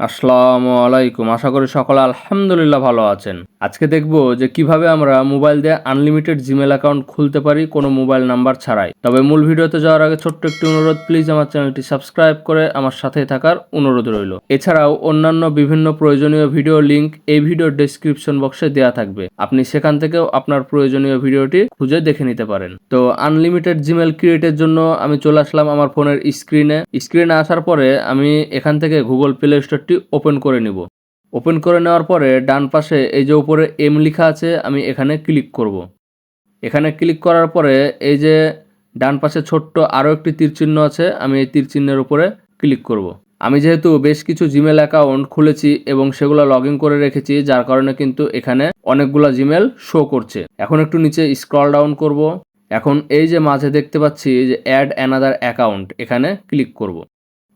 আসসালামু আলাইকুম। আশা করি সকলে আলহামদুলিল্লাহ ভালো আছেন। আজকে দেখব যে কীভাবে আমরা মোবাইল দিয়ে আনলিমিটেড জিমেল অ্যাকাউন্ট খুলতে পারি কোনো মোবাইল নাম্বার ছাড়াই। তবে মূল ভিডিওতে যাওয়ার আগে ছোট্ট একটি অনুরোধ, প্লিজ আমার চ্যানেলটি সাবস্ক্রাইব করে আমার সাথে থাকার অনুরোধ রইল। এছাড়াও অন্যান্য বিভিন্ন প্রয়োজনীয় ভিডিও লিংক এই ভিডিওর ডেসক্রিপশন বক্সে দেওয়া থাকবে। আপনি সেখান থেকেও আপনার প্রয়োজনীয় ভিডিওটি খুঁজে দেখে নিতে পারেন। তো আনলিমিটেড জিমেল ক্রিয়েটের জন্য আমি চলে আসলাম আমার ফোনের স্ক্রিনে স্ক্রিনে আসার পরে আমি এখান থেকে গুগল প্লে স্টোরটি ওপেন করে নিব ওপেন করে নেওয়ার পরে ডান পাশে এই যে উপরে এম লেখা আছে, আমি এখানে ক্লিক করব। এখানে ক্লিক করার পরে এই যে ডান পাশে ছোট্ট আরও একটি তীরচিহ্ন আছে, আমি এই তীরচিহ্নের উপরে ক্লিক করব। আমি যেহেতু বেশ কিছু জিমেল অ্যাকাউন্ট খুলেছি এবং সেগুলো লগ করে রেখেছি, যার কারণে কিন্তু এখানে অনেকগুলো জিমেল শো করছে এখন একটু নিচে স্ক্রল ডাউন করব। এখন এই যে মাঝে দেখতে পাচ্ছি যে অ্যাড অ্যানাদার অ্যাকাউন্ট, এখানে ক্লিক করব।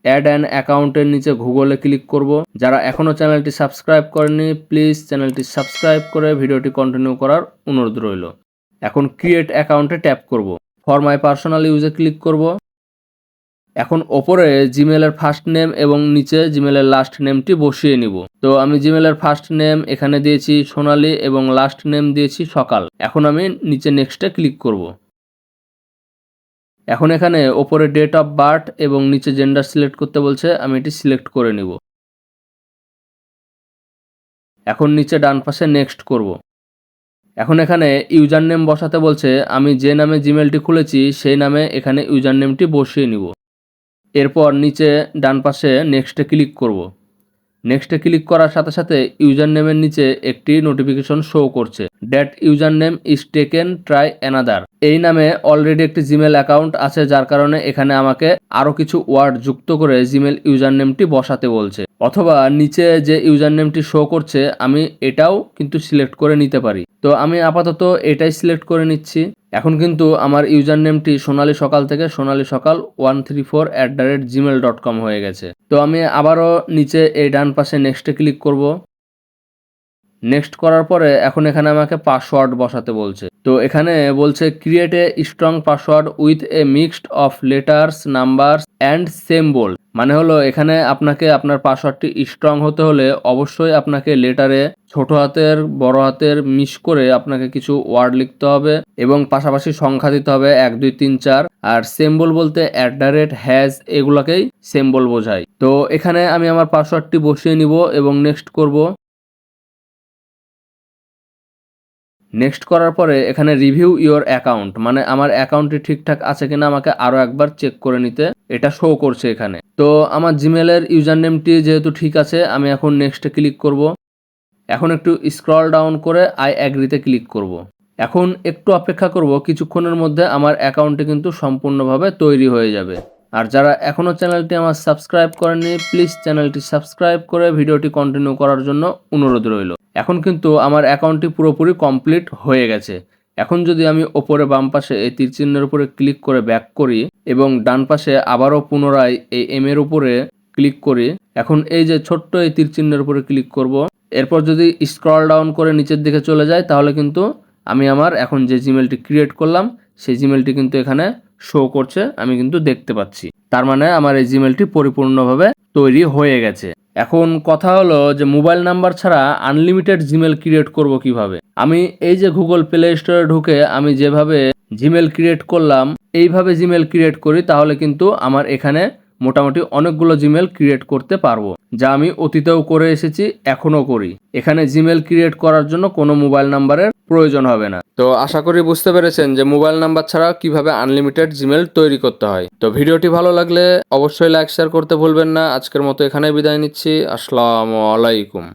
অ্যাড অ্যান অ্যাকাউন্টের নিচে গুগলে ক্লিক করব। যারা এখনও চ্যানেলটি সাবস্ক্রাইব করেনি প্লিজ চ্যানেলটি সাবস্ক্রাইব করে ভিডিওটি কন্টিনিউ করার অনুরোধ রইল। এখন ক্রিয়েট অ্যাকাউন্টে ট্যাপ করব। ফর মাই পার্সোনাল ইউজে ক্লিক করব। এখন ওপরে জিমেলের ফার্স্ট নেম এবং নিচে জিমেলের লাস্ট নেমটি বসিয়ে নিব। তো আমি জিমেলের ফার্স্ট নেম এখানে দিয়েছি সোনালি এবং লাস্ট নেম দিয়েছি সকাল। এখন আমি নিচে নেক্সটে ক্লিক করব। এখন এখানে ওপরে ডেট অফ বার্থ এবং নিচে জেন্ডার সিলেক্ট করতে বলছে, আমি এটি সিলেক্ট করে নিব। এখন নিচে ডান পাশে নেক্সট করব। এখন এখানে ইউজার নেম বসাতে বলছে, আমি যে নামে জিমেলটি খুলেছি, সেই নামে এখানে ইউজার নেমটি বসিয়ে নিব। এরপর নিচে ডান পাশে নেক্সটে ক্লিক করব। নেক্সটে ক্লিক করার সাথে সাথে ইউজার নেমের নিচে একটি নোটিফিকেশন শো করছে। That user name is taken try another এই নামে অলরেডি একটি জিমেল অ্যাকাউন্ট আছে, যার কারণে এখানে আমাকে আরও কিছু ওয়ার্ড যুক্ত করে জিমেল ইউজার নেমটি বসাতে বলছে। অথবা নিচে যে ইউজার নেমটি শো করছে, আমি এটাও কিন্তু সিলেক্ট করে নিতে পারি। তো আমি আপাতত এটাই সিলেক্ট করে নিচ্ছি। এখন কিন্তু আমার ইউজার নেমটি সোনালী সকাল থেকে সোনালী সকাল one three four at the rate Gmail dot com হয়ে গেছে। তো আমি আবারও নিচে এই ডান পাশে নেক্সটে ক্লিক করব। নেক্সট করার পরে এখন এখানে আমাকে পাসওয়ার্ড বসাতে বলছে। তো এখানে বলছে create a strong password with a mixed of letters number and symbol মানে হলো, এখানে আপনাকে আপনার পাসওয়ার্ডটি স্ট্রং হতে হলে অবশ্যই আপনাকে লেটারে ছোট হাতের, বড় হাতের মিস করে আপনাকে কিছু ওয়ার্ড লিখতে হবে এবং পাশাপাশি সংখ্যা দিতে হবে এক, দুই, তিন, চার। আর সেম্বল বলতে অ্যাট দ্য রেট হ্যাজ এগুলাকেই সেম্বল বোঝায়। তো এখানে আমি আমার পাসওয়ার্ডটি বসিয়ে নিব এবং নেক্সট করব। নেক্সট করার পরে এখানে রিভিউ ইওর অ্যাকাউন্ট মানে আমার অ্যাকাউন্টটি ঠিকঠাক আছে কিনা আমাকে আরও একবার চেক করে নিতে। এটা শো করছে এখানে। তো আমার জিমেলের ইউজার নেমটি যেহেতু ঠিক আছে, আমি এখন নেক্সটে ক্লিক করব। এখন একটু স্ক্রল ডাউন করে আই অ্যাগ্রিতে ক্লিক করব। এখন একটু অপেক্ষা করব, কিছুক্ষণের মধ্যে আমার অ্যাকাউন্টটি কিন্তু সম্পূর্ণভাবে তৈরি হয়ে যাবে। আর যারা এখনও চ্যানেলটি আমার সাবস্ক্রাইব করেনি প্লিজ চ্যানেলটি সাবস্ক্রাইব করে ভিডিওটি কন্টিনিউ করার জন্য অনুরোধ রইল। এখন কিন্তু আমার অ্যাকাউন্টটি পুরোপুরি কমপ্লিট হয়ে গেছে। এখন যদি আমি ওপরে বাম পাশে এই তীর চিহ্নের উপরে ক্লিক করে ব্যাক করি এবং ডান পাশে আবারও পুনরায় এই এম এর উপরে ক্লিক করি, এখন এই যে ছোট্ট এই তীর চিহ্নের উপরে ক্লিক করব, এরপর যদি স্ক্রল ডাউন করে নিচের দিকে চলে যায়, তাহলে কিন্তু আমি আমার এখন যে জিমেলটি ক্রিয়েট করলাম, সেই জিমেলটি কিন্তু এখানে শো করছে, আমি কিন্তু দেখতে পাচ্ছি। তার মানে আমার এই জিমেলটি পরিপূর্ণভাবে তৈরি হয়ে গেছে। এখন কথা হলো যে মোবাইল নাম্বার ছাড়া আনলিমিটেড জিমেল ক্রিয়েট করব কীভাবে? আমি এই যে গুগল প্লে স্টোরে ঢুকে আমি যেভাবে জিমেল ক্রিয়েট করলাম, এইভাবে জিমেল ক্রিয়েট করি, তাহলে কিন্তু আমার এখানে মোটামুটি অনেকগুলো জিমেল ক্রিয়েট করতে পারব। যা আমি অতীতেও করে এসেছি, এখনও করি। এখানে জিমেল ক্রিয়েট করার জন্য কোনো মোবাইল নাম্বারের প্রয়োজন হবে না। তো আশা করি বুঝতে পেরেছেন যে মোবাইল নাম্বার ছাড়া কীভাবে আনলিমিটেড জিমেল তৈরি করতে হয়। তো ভিডিওটি ভালো লাগলে অবশ্যই লাইক শেয়ার করতে ভুলবেন না। আজকের মতো এখানে বিদায় নিচ্ছি। আসসালামু আলাইকুম।